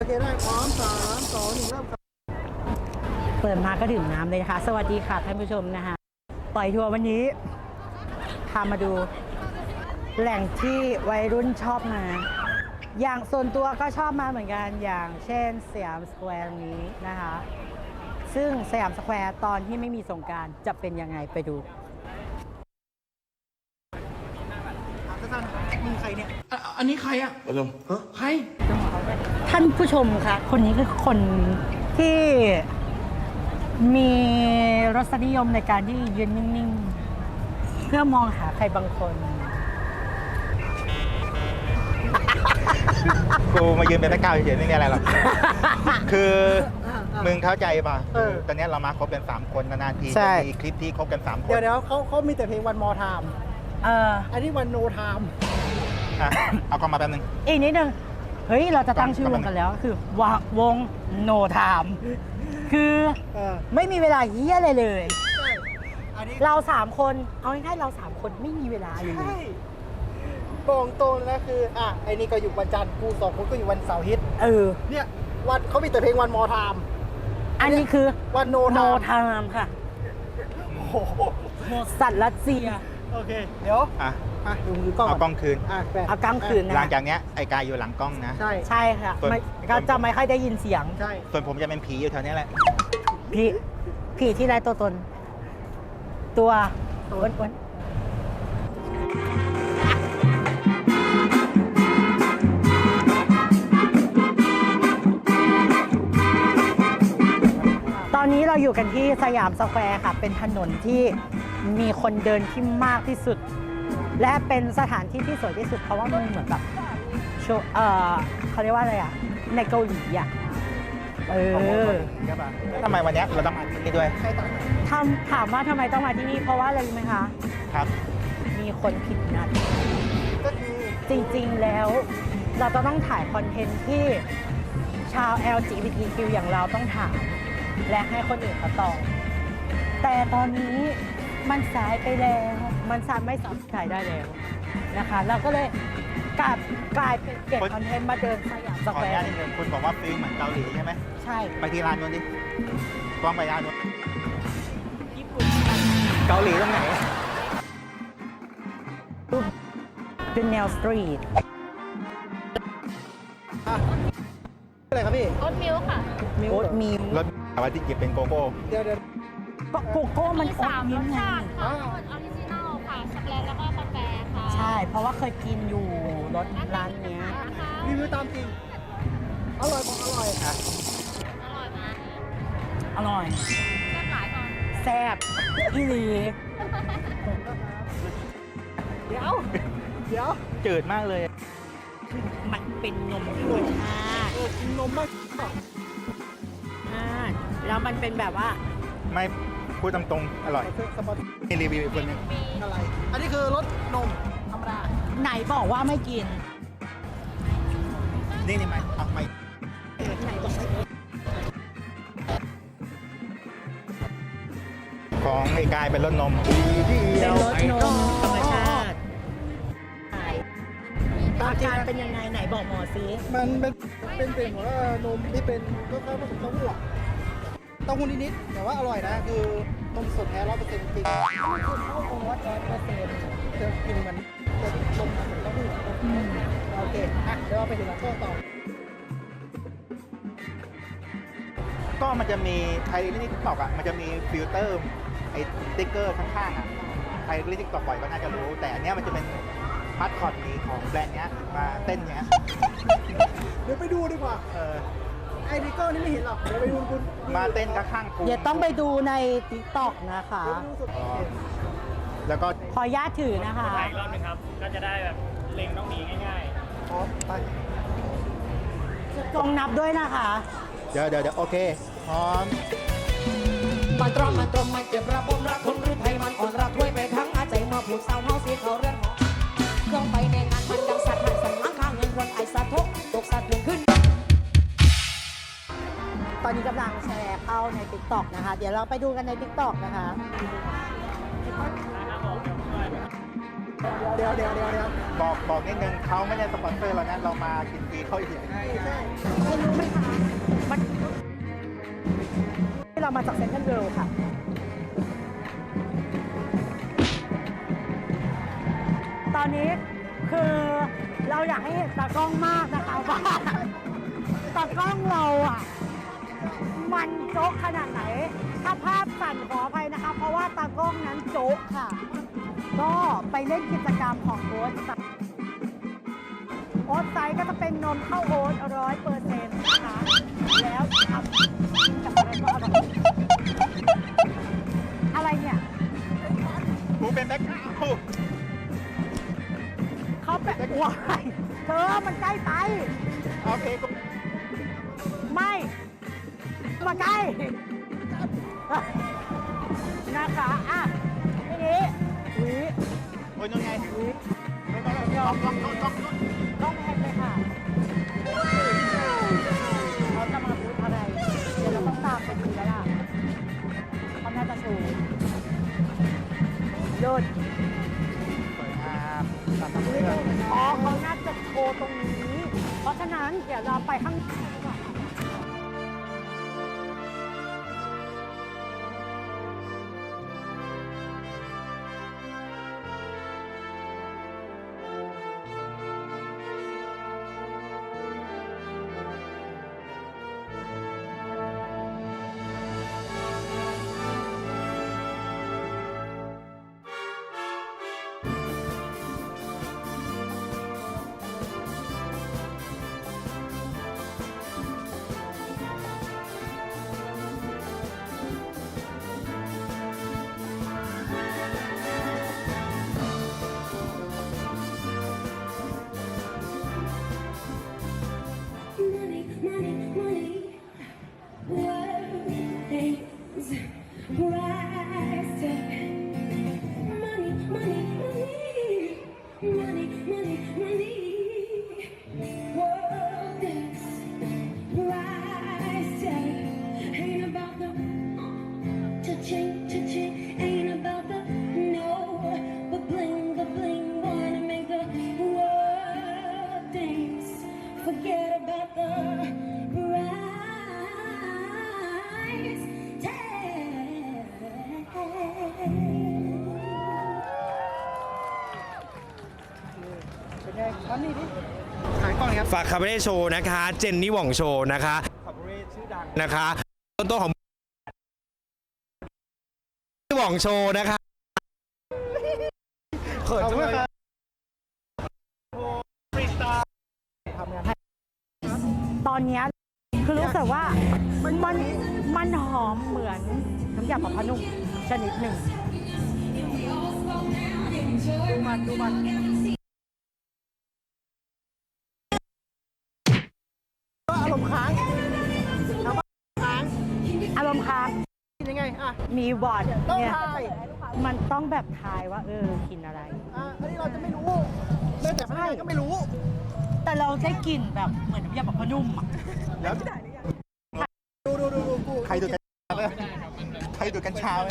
โอเคได้พร้อมสามสองหนึ่งเริ่มครับเปิดมาก็ดื่มน้ำเลยนะคะ สวัสดีค่ะท่านผู้ชมนะคะปล่อยทัวร์วันนี้พามาดู แหล่งที่วัยรุ่นชอบมา อย่างส่วนตัวก็ชอบมาเหมือนกันอย่างเช่นสยามสแควร์นี้นะคะ ซึ่งสยามสแควร์ตอนที่ไม่มีสงกรารจะเป็นยังไงไปดู ถามสั้นๆมึงใครเนี่ย อะอันนี้ใครอะผู้ชมใคร ท่านผู้ชมคะคนนี้คือคนที่มีรสนิยมในการที่ยืนนิ่งๆ เพื่อมองหาใครบางคน กูมายืนเป็นแม่ก้าวเฉยๆไม่มีอะไรหรอก คือมึงเข้าใจป่ะเออตอนนี้เรามาครบกัน3คนนานๆทีใช่ จะมีคลิปที่ครบกัน3คนเดี๋ยวเดี๋ยวเขาเขามีแต่เพลงวันมอไทม์เอออันนี้วันโนไทม์อะเอากล้องมาแป๊บนึงอีกนิดนึง เฮ้ย เราจะตั้งชื่อวกำลังงกันแล้วคือวะวง no time คือเออไม่มีเวลาเยี่ยอะไรเลยใช่อันนี้เราสามคนเอาง่ายๆเราสามคนไม่มีเวลาเลย ใช่บอกตรงนะคือ อะ ไอ้นี่ก็อยู่วันจันทร์กูสองคนก็อยู่วันเสาร์อาทิตย์เออ เนี่ย วันเขามีแต่เพลงวันมอไทม์อันนี้คือวันโนไท no ม์ time ค่ะ โอ้โหสัตว์รัสเซีย โอเค เดี๋ยวอะอะดูมือกล้องเอากล้องคืน อะแปะเอากล้องคืนนะหลังจากเนี้ยไอ้กายอยู่หลังกล้องนะ ใช่ ใช่ค่ะส่วน ไม่ก็จะไม่ค่อยได้ยินเสียงใช่ ส่วนผมจะเป็นผีอยู่แถวนี้แหละพี่พี่ที่ไร้ตัวตน ตัวอ้วนอ้วนตอนนี้เราอยู่กันที่สยามสแควร์ค่ะ เป็นถนนที่ มีคนเดินที่มากที่สุด และเป็นสถานที่ที่สวยที่สุด เพราะว่ามันเหมือนแบบโชว์เออเขาเรียกว่าอะไรอะ ในเกาหลีอะ เออ ใช่ป่ะแล้วทำไมวันเนี้ยเราต้องมาที่นี่ด้วยใครตัดทำถามว่าทำไมต้องมาที่นี่ เพราะว่าอะไรรู้ไหมคะ ครับ มีคนผิดนัด ก็คือจริงๆแล้ว เราจะต้องถ่ายคอนเทนต์ที่ชาว LGBTQ อย่างเราต้องถาม และให้คนอื่นเขาตอบแต่ตอนนี้ มันสายไปแล้ว มันสามไม่สามารถถ่ายได้แล้วนะคะ เราก็เลยกลายกลายเป็นเก็บคอนเทนต์มาเดินสยามสขอแคอวนุญาตร์นิดนึงคุณบอกว่าฟิลเหมือนเกาหลีใช่ไหมใช่ไปที่ร้านนู้นดิกล้องไปร้านนู้นญี่ปุ่นเกาหลีตรงไหน เป็นแนวสตรีทอะไรครับพี่ โอ๊ตมิลค์ค่ะมิวโอ๊ตเหรอมิลรถแต่ว่าที่จิบเป็นโกโก้ เดี๋ยวเดี๋ยว ก็โกโก้มันมีโอ๊ตสามมิรลสไงชาติค่ะรสออริจินอลค่ะ ช็อกโกแลตแล้วก็กาแฟค่ะใช่ เพราะว่าเคยกินอยู่รถร้านเนี้ย นะคะรีวิวตามจริง อร่อยของอร่อยอร่อยมากอร่อย แซ่บหลายก่อนแซ่บอีหลีเดี๋ยว เดี๋ยวจืดมากเลย มันเป็นนมธรรมชาติเออกินนมมากอ่าแล้วมันเป็นแบบว่าไม่ พูดตามตรงอร่อยเพื่อสปอนมีรีวิวอีกคนหนึงอะไร อันนี้คือรสนมธรรมดาไหนบอกว่าไม่กิน นี่นี่ไหมเอาไหมไหนบอกไม่กินของไอ้กายเป็นรสนมเป็นรสนมธรรมชาติอาการเป็นยังไงไหนบอกหมอซิมันเป็นเป็นเป็นแบบว่านมที่เป็นก็เข้าผสมเต้าหู้อะเต้าหู้นิดๆแต่ว่าอร่อยนะ คือนมสดแท้ร้อยเปอร์เซ็นต์จริงคือเข้าโอ๊ตร้อยเปอร์เซ็นต์จะกินเหมันจะนมผสมเต้าหู้โอเคอะเดี๋ยวเราไปถึงหลังกล้องต่อก็มันจะมีใครเล่นทิกตอกอะมันจะมีฟิลเตอร์ไอ้สติ๊กเกอร์ข้างๆอะใครเล่นทิกตอกบ่อยก็น่าจะรู้ แต่อันเนี้ยมันจะเป็นพัดคอร์ดนี้ของแบรนด์เนี้ยมาเต้นเนี้ยเดี๋ยวไปดูดีกว่าเออ ไอ้นิโก้นี่ไม่เห็นหรอกเดี๋ยวไปดูคุณมาเต้นข้างๆกูเดี๋ยวต้องไปดูใน t ิ k t o k นะคะเดี๋ยวไปดูสุดอ๋อแล้วก็ขออนุญาตถือนะคะ ถ่ายอีกรอบหนึงครับ ก็จะได้แบบเล็งต้องหนีง่ายพร้อมไปจงนับด้วยนะคะ เดี๋ยวเดี๋ยวเดี๋ยวโอเคพร้อมมันตรอมมันตรมมันเจ็บระบมรักคนหรือไทยมันอ่อนรักถ้วยไปทั้งอาใจมาผูกสาวเฮาสีเขาเรือนหอเครื่องไปในงานมันดังสัตว์หันสันหลังข้างเงินคนไอสะทกตกสัตว์เงินขึ้น ตอนนี้กำลังแชร์เข้าใน t ิ k t o k นะคะ เดี๋ยวเราไปดูกันใน t ิ k t o k นะคะ เดี๋ยวเดี๋ยวเดี๋ยวเดี๋ยวบอกบอกนิดนึงเขาไม่ได้สปอนเซอร์เรานะเรามากินฟรีเขาเฉยใช่ใช่มันที่เรามาจากเซนทรัลเวิลด์ค่ะ ตอนนี้คือเราอยากให้เห็นตากล้องมากนะคะว่าตากล้องเราอะ มันโจ๊กขนาดไหน ถ้าภาพสั่นขออภัยนะคะ เพราะว่าตากล้องนั้นโจ๊กค่ะ ก็ไปเล่นกิจกรรมของโอ๊ตไซด์โอ๊ตไซด์ก็จะเป็นนมข้าวโอ๊ตร้อยเปอร์เซ็นต์นะคะ แล้วทำกินกับอะไรก็อร่อยอะไรเนี่ยๆกูเป็นแบ็คกราวด์เขาเป็นวายเธอมันใกล้ไปโอเคกู มาใกล้นะคะอะทีนี้หวีโอ้ยนู่นไงหวีไม่ไม่ไม่ล็อกล็อกล็อกล็อกล็อกต้องแพงเลยค่ะเขาจะมาพูดอะไร เดี๋ยวเราต้องตามไปดูแล้วล่ะเขาน่าจะโชว์หยุดสวยงามตามตามเรื่องอ๋อเขาน่าจะโชว์ตรงนี้ เพราะฉะนั้นเดี๋ยวเราไปข้าง บฝากคาเบเร่โชว์นะคะ เจนนี่หว่องโชว์นะคะคาบเร่ชื่อดังนะคะ ต้นต้นของนี่หว่องโชว์นะคะเขินขอบจังคุณเลยครับตอนเนี้ยคือรู้สึกว่ามันมันมันหอมเหมือนน้ำยาปรับผ้านุ่มชนิดหนึ่งดูมันดูมัน มีบอร์ดต้องเนี่ยทายมันต้องแบบทายว่า เออกินอะไร อะอันนี้เราจะไม่รู้แม้แต่พนักงานก็ไม่รู้ แต่เราได้กลิ่นแบบเหมือนน้ำยาปรับผ้านุ่มอะแล้วดูดูดูดูกูใครดูดกัญชาไหมใครดูดกัญชาไหม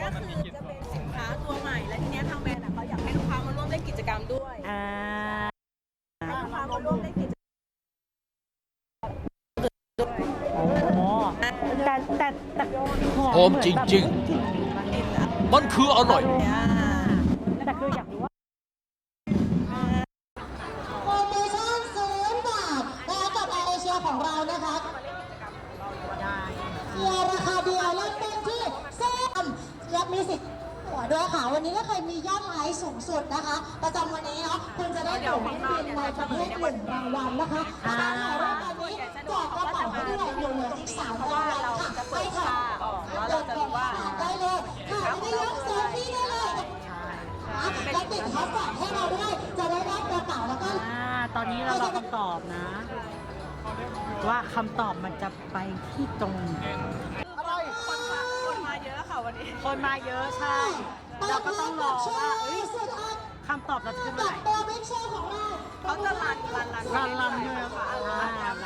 ก็คือจะเป็นสินค้าตัวใหม่ และทีเนี้ยทางแบรนด์อะเขาอยากให้ลูกค้ามาร่วมเล่นกิจกรรมด้วย อ่า แต่แต่แต่หอมหอมจริงๆเหมือนแบบกลิ่นมันมันคืออร่อยอ่าแต่คืออยากรู้ว่า ตอบนะ ว่าคำตอบมันจะไปที่ตรงไหนอะไร คนมาคนมาเยอะค่ะวันนี้ คนมาเยอะใช่เราก็ต้องรอว่าเอ้ยสุดอันคำตอบเราจะขึ้นเมื่อกัไหบร่ตัวบิ๊กโชว์ของเราเขาจะรันรันรันรันรันเลยครับอ่ารันเลยไปเรื่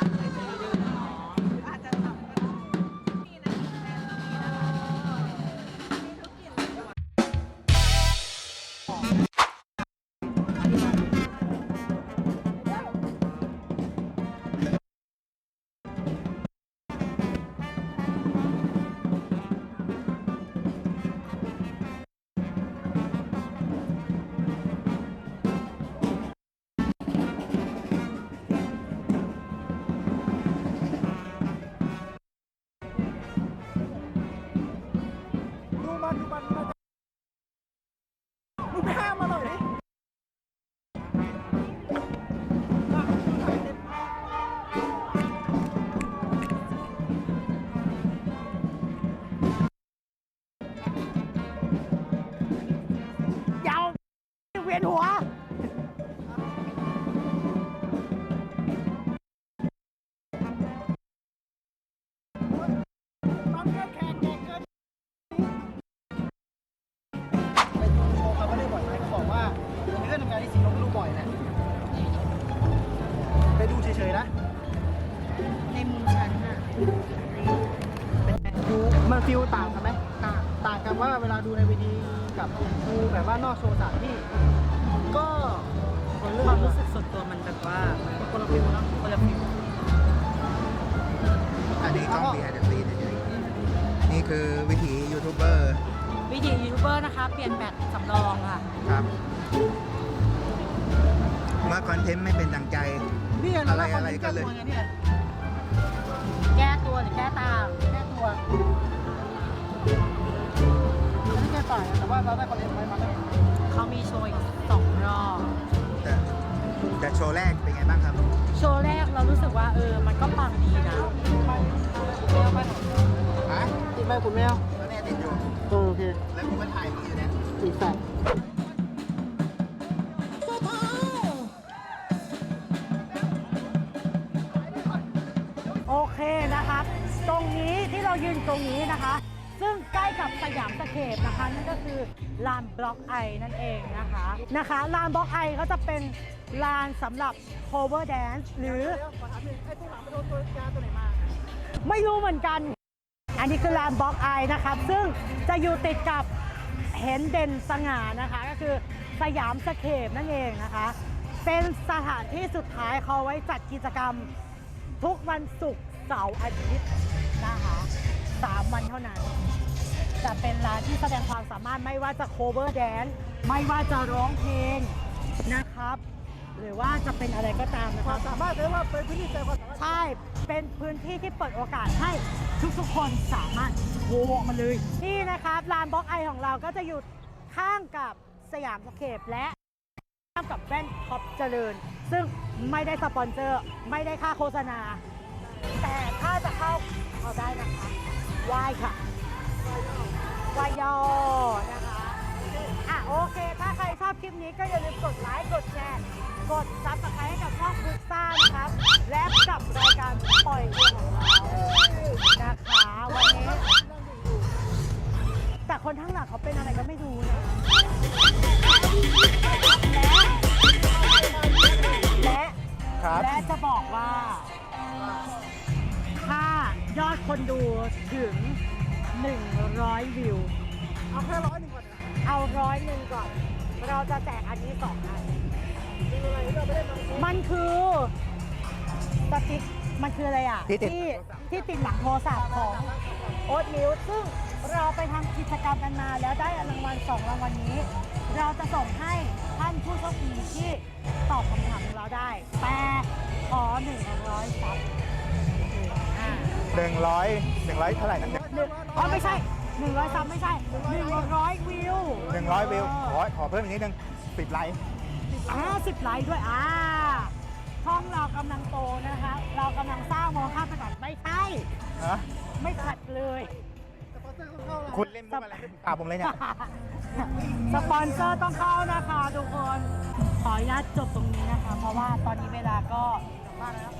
แบบว่านอกโชว์สถานที่ ก็คนเรื่องความรู้สึกส่วนตัวมันแบบว่าคนละฟิลเนอะคนละฟิลอันนี้กล้อง behind the scene เฉยๆนี่คือวิถียูทูบเบอร์วิธียูทูบเบอร์นะคะ เปลี่ยนแบตสำรองค่ะ ครับเมื่อคอนเทนต์ไม่เป็นดังใจ นี่อะไรอะไรก็เลยแก้ตัวไงเนี่ยแก้ตัวหรือแก้ตามแก้ตัวอันนี้แก้ ต่างกันแต่ว่าเราได้คอนเทนต์ไว้มาแล้วเขามีโชว์อีกสองรอบ แต่แต่โชว์แรกเป็นไงบ้างครับ โชว์แรกเรารู้สึกว่าเออ มันก็ปังดีนะแมวไปฮะติดไปคุณแมวแล้วเนี่ยติดอยู่เออโอเค แล้วกูก็ถ่ายมึงอยู่เนี่ยอีกแปดโอเคนะครับ ตรงนี้ที่เรายืนตรงนี้นะคะซึ่งใกล้กับส ยามสเคปนะคะนั่นก็คือลานบล็อกไอนั่นเองนะคะนะคะลานบล็อกไอเขาจะเป็นลานสำหรับ cover dance หรือเวขอถามหนึ่งไอ้ตัวหลังไปโดนตัวยาตัวไหนมาไม่รู้เหมือนกัน อันนี้คือลานบล็อกไอนะครับ ซึ่งจะอยู่ติดกับเห็นเด่นสง่านะคะ ก็คือสยามสเคปนั่นเองนะคะ เป็นสถานที่สุดท้ายเขาไว้จัดกิจกรรม ทุกวันศุกร์เสาร์อาทิตย์นะคะสามวันเท่านั้น จะเป็นร้านที่แสดงความสามารถไม่ว่าจะ cover dance ไม่ว่าจะร้องเพลงนะครับ หรือว่าจะเป็นอะไรก็ตามนะคคะวามสามารถเลยว่าเป็นพื้นที่ใจความสามารถใช่ เป็นพื้นที่ที่เปิดโอกาสให้ทุกๆ คนสามารถโหวมาเลย นี่นะครับลานบล็อกไอของเราก็จะอยู่ข้างกับสยามสเคปและข้างกับแว่นท็อปเจริญ ซึ่งไม่ได้สปอนเซอร์ ไม่ได้ค่าโฆษณา แต่ถ้าจะเข้าเอาได้นะคะไหว้ค่ะ วายอนะคะ อะโอเค ถ้าใครชอบคลิปนี้ก็อย่าลืมกดไลค์ กดแชร์ กดซับสไครต์ให้กับช่องคุกซ่านะครับ และกับ ติ๊กมันคืออะไรอะที่ติดที่ติดหลังโทรศัพท์ของโอ๊ตมิวซึ่งเราไปทำกิจกรรมกันมา แล้วได้รางวัลสองรางวัลนี้ เราจะส่งให้ท่านผู้โชคดีที่ตอบคำถามของเราได้ แต่ขอหนึ่งร้อยซับอ่า หนึ่งร้อยหนึ่งร้อยเท่าไหร่นะหนึ่งอ๋อไม่ใช่หนึ่งร้อยซับไม่ใช่หนึ่งร้อยวิวหนึ่งร้อยวิวขอขอเพิ่มอีกนิดนึงสิบไลค์อ่าสิบไลค์ด้วยอ่าช่องเรากำลังโตนะคะเรา กำลังสร้างมองข้ามไปก่อนไม่ใช่ ฮะไม่ขัดเลยสปอนเซอร์ต้องเข้าแล้วคุณเล่นมุกอะไรตามผมเลยเนี่ย สปอนเซอร์ต้องเข้านะคะทุกคน ขออนุญาตจบตรงนี้นะคะ เพราะว่าตอนนี้เวลาก็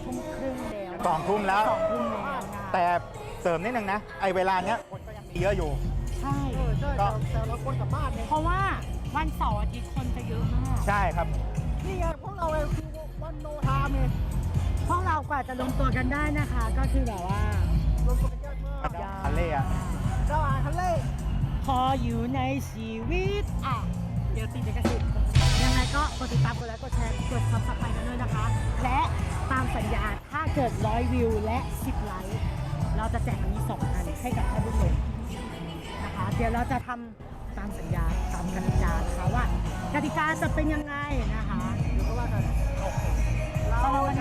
ทุ่มครึ่งแล้วสองทุ่มแล้ว สองทุ่มแล้วนะแต่เสริมนิดนึงนะ ไอเวลาเนี้ยคนก็ยังมีเยอะอยู่ ใช่เออใช่แต่แต่เราคนกลับบ้านเนี่ยเพราะว่าวันเสาร์อาทิตย์คนจะเยอะมาก ใช่ครับ นี่ไงพวกเราเองคือวันโนทามไงพวกเรา กว่าจะลงตัวกันได้นะคะ ก็คือแบบว่าลงตัวกันยากมากมันอันเล่อะเจ้าอาทะเลพออยู่ในชีวิตอะเดี๋ยวติดลิขสิทธิ์ยังไงก็กดติดตามกดไลค์กดแชร์กดซับสไครต์กันด้วยนะคะ และตามสัญญาถ้าเกิดร้อยวิวและ10ไลค์เราจะแจกอันนี้สองอันให้กับท่านผู้ชมนะคะเดี๋ยวเราจะทำตามสัญญาตามกติกานะคะว่ากติกาจะเป็นยังไงนะคะเดี๋ยวก็ว่ากันสำหรับวันนี้ทำ